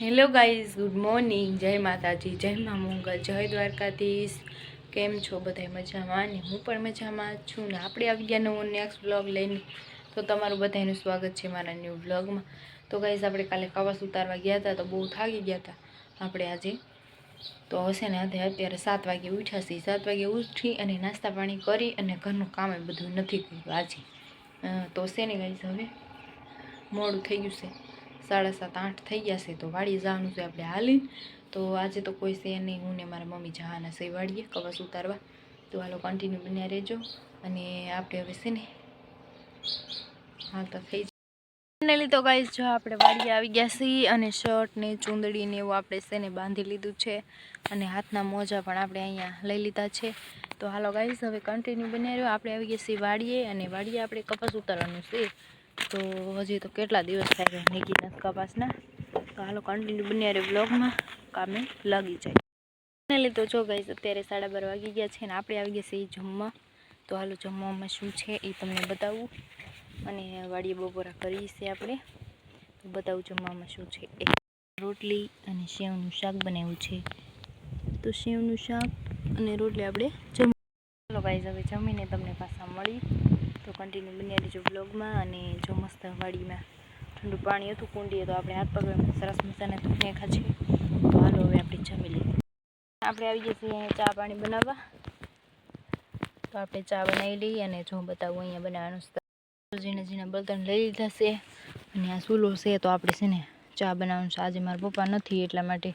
Hello guys, good morning. જય માતાજી, જય મા મંગલ, જય દ્વારકાધીશ. કેમ છો બધા મજામાં? ને હું પણ મજામાં છું. ને આપણે આવી ગયા નવો નેક્સ્ટ વ્લોગ લઈને. તો તમારું બધાનું સ્વાગત છે મારા ન્યૂ વ્લોગમાં તો ગાઈઝ, આપણે કાલે કવાસ ઉતારવા ગયા હતા તો બહુ થાકી ગયા હતા આપણે આજે. તો હશે ને આજે અત્યારે સાત વાગે ઉઠ્યા છીએ. સાત વાગે ઉઠી અને નાસ્તા પાણી કરી અને ઘરનું કામ એ બધું નથી કર્યું આજે. તો છે ને ગાઈઝ હવે? મોડું થઈ ગયું છે. સાડા સાત, આઠ થઈ ગયા છે તો વાડી જવાનું છે આપણે હાલી. તો આજે તો કોઈ છે નહીં, હું ને મારા મમ્મી જવાના છે વાડીએ, કવસ ઉતારવા. તો હાલો કન્ટિન્યુ બન્યા રહેજો. અને આપણે હવે છે ને હા તો થઈ ફાઇનલી તો ગાઈઝ જો આપણે વાડીએ આવી ગયા છીએ અને શર્ટ ને ચૂંદડી ને એવું આપણે છે ને બાંધી લીધું છે. અને હાથના મોજા પણ આપણે અહીંયા લઈ લીધા છે. તો હાલો ગાઈઝ હવે કન્ટિન્યુ બન્યા રહ્યો આપણે આવી ગયા છીએ વાડીએ અને વાડીએ આપણે કપાસ ઉતારવાનું છે. તો હજી તો કેટલા દિવસ થાય છે નીકળીના કપાસના? તો હાલો કન્ટિન્યુ બન્યા રહ્યો બ્લોગમાં કામે લાગી જાય. એને લીધો જો ગઈ અત્યારે સાડા બાર વાગી ગયા છે ને આપણે આવી ગયા છે એ જમવા. તો હાલો જમવામાં શું છે એ તમને બતાવું. અને વાડીએ બપોરા કરી છે આપણે. તો બતાવું જમવામાં શું છે એ. રોટલી અને સેવનું શાક બનાવ્યું છે. તો સેવનું શાક અને રોટલી આપણે જમ ચાલો ગાઈઝ હવે જમીને તમને પાછા મળી તો કન્ટિન્યુ બન્યા રહેજો બ્લોગમાં અને જો મસ્ત વાડીમાં ઠંડુ પાણી હતું કુંડીએ તો આપણે હાથ પગ સરસ મજાના ધોઈને ખાચી તો હાલો હવે આપણે જમી લઈએ. આપણે આવી જઈએ અહીંયા ચા પાણી બનાવવા. તો આપણે ચા બનાવી લઈએ અને જો બતાવું અહીંયા બનાવવાનું ઝીણા ઝીણા બળતણ લઈ લીધા છે અને આ સૂલો છે તો આપણે છે ને ચા બનાવવાનું છે. આજે મારા પપ્પા નથી એટલા માટે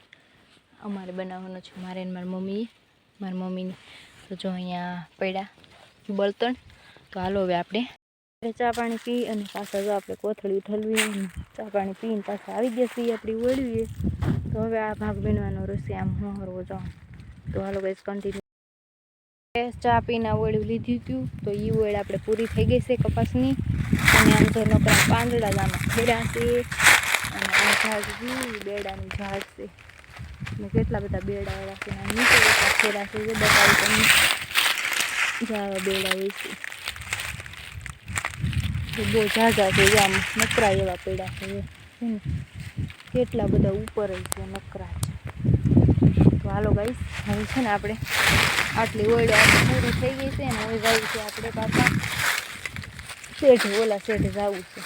અમારે બનાવવાનું છે. મારે મારી મમ્મીએ, મારી મમ્મીને. તો જો અહીંયા પડ્યા બળતણ. તો હાલો હવે આપણે. ચા પાણી પી અને પાછા જો આપણે કોથળી ઠલવી ચા પાણી પીને પાછા આવી ગયા છીએ આપણી ઓળવીએ. તો હવે આ ભાગ બનવાનો રસી આમ હોરવો જાઉં. તો હાલો ગઈશ કન્ટિન્યુ ચા પીને ઓળ્યું લીધું હતું. તો એ ઓળ આપણે પૂરી થઈ ગઈ છે કપાસની. અને આમ તો નોકરા પાંદડા જ આમાં ખેડા છે. અને આ ઝાડ જેવી બેડાની ઝાડ છે. ને કેટલા બધા બેડા વાળા છે નીચે કેટલા ખેડા છે જે બતાવું તમને. જાવા બેડા તો બહુ ઝાઝા છે આમ નકરા એવા પડ્યા છે. કેટલા બધા ઉપર છે, નકરા છે. તો હાલો ગાઈસ હવે છે ને આપણે આટલી ઓળે પૂરી થઈ ગઈ છે ને, હવે જવું છે આપણે પાછા. શેઠ, ઓલા શેઠ જવું છે.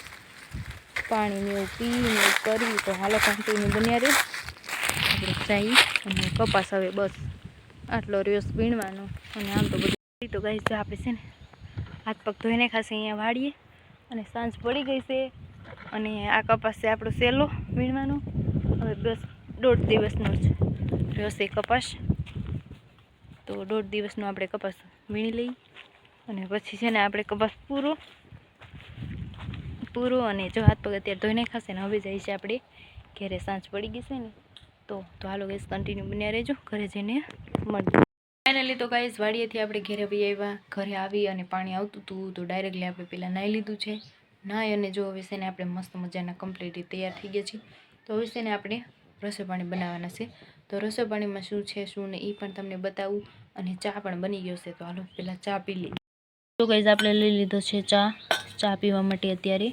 પાણી ને એવું પીને એવું કરી તો હાલો કન્ટિન્યુ બન્યા રહી. આપણે જઈ અને કપાસ હવે બસ આટલો રહ્યો વીણવાનો. અને આમ તો બધું. તો ગાઈસ જો આપણે છે ને, હાથ પગ ધોઈને ખાસ અહીંયા વાળીએ. અને સાંજ પડી ગઈ છે અને આ કપાસ છે આપણો સહેલો વીણવાનો. હવે બસ દોઢ દિવસનો જ રહ્યો છે કપાસ. તો દોઢ દિવસનો આપણે કપાસ વીણી લઈ અને પછી છે ને આપણે કપાસ પૂરો પૂરો અને જો હાથ પગ અત્યારે ધોઈને ખાશે ને હવે જાય છે આપણે ઘરે. સાંજ પડી ગઈ છે ને, તો તો હાલો ગેસ કન્ટિન્યુ બન્યા રહેજો. ઘરે જઈને મળીએ. ફાઇનલી તો ગાઈઝ વાડીએથી આપણે ઘરે બી આવ્યા. ઘરે આવી અને પાણી આવતું હતું તો ડાયરેક્ટલી આપણે પહેલાં નાહી લીધું છે. નાહી અને જો હવે છે ને આપણે મસ્ત મજાના કમ્પ્લીટલી તૈયાર થઈ ગયા છીએ. તો હવે છે ને આપણે રસોઈ પાણી બનાવવાના છે. તો રસોઈ પાણીમાં શું છે, શું ને એ પણ તમને બતાવું અને ચા પણ બની ગયો છે. તો હાલો પહેલાં ચા પી લઈએ. તો ગાઈઝ આપણે લઈ લીધો છે ચા. ચા પીવા માટે અત્યારે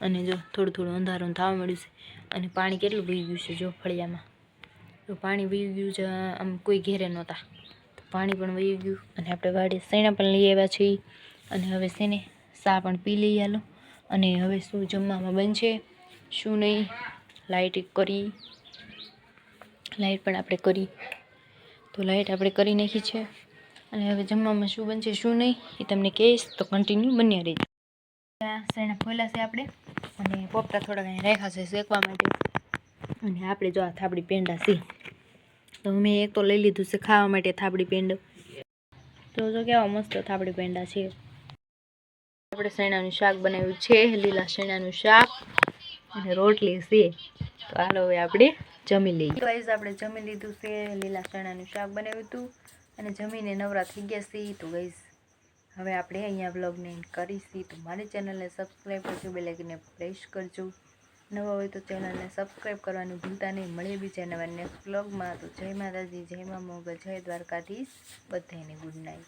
અને જો થોડું થોડું અંધારું થવા મળ્યું છે અને પાણી કેટલું વહી ગયું છે જો ફળિયામાં. તો પાણી વહી ગયું છે, આમ કોઈ ઘેરે નહોતા. પાણી પણ વહી ગયું અને આપણે વાડી સૈણા પણ લઈ આવ્યા છીએ. અને હવે છે ચા પણ પી લઈ હાલો. અને હવે શું જમવામાં બનશે? શું નહીં? લાઇટ કરી. લાઇટ પણ આપણે કરી. તો લાઇટ આપણે કરી નાખી છે. અને હવે જમવામાં શું બનશે, શું નહીં, એ તમને કહીશ. તો કન્ટિન્યુ બન્યા રહી સૈણા ખોલ્યા છે આપણે. અને પોપટા થોડા કાંઈ રાખ્યા છે, શેકવા માટે. અને આપણે જો આ થાબડી પેંડા છે. તો મેં એક તો લઈ લીધું છે ખાવા માટે થાબડી પેંડ. તો જો કેવા મસ્ત થાબડી પેંડા છે. આપણે શેણાનું શાક બનાવ્યું છે, લીલા શેણાનું શાક અને રોટલી છે. તો હાલો હવે આપણે જમી લઈએ. ગાઈઝ આપણે જમી લીધું છે, લીલા શેણાનું શાક બનાવ્યું હતું અને જમીને નવરા થઈ ગયા છીએ તો ગાઈઝ હવે આપણે અહીંયા બ્લોગને કરીશી. તો મારી ચેનલને સબસ્ક્રાઈબ કરજો બેલાઇકને પ્રેસ કરજો. નવા હોય તો ચેનલને સબસ્ક્રાઈબ કરવાનું ભૂલતા નહીં. મળીએ બીજા નવા નેક્સ્ટ બ્લોગમાં. તો જય માતાજી, જય મા મોગલ, જય દ્વારકાધીશ. બધાને ગુડ નાઇટ.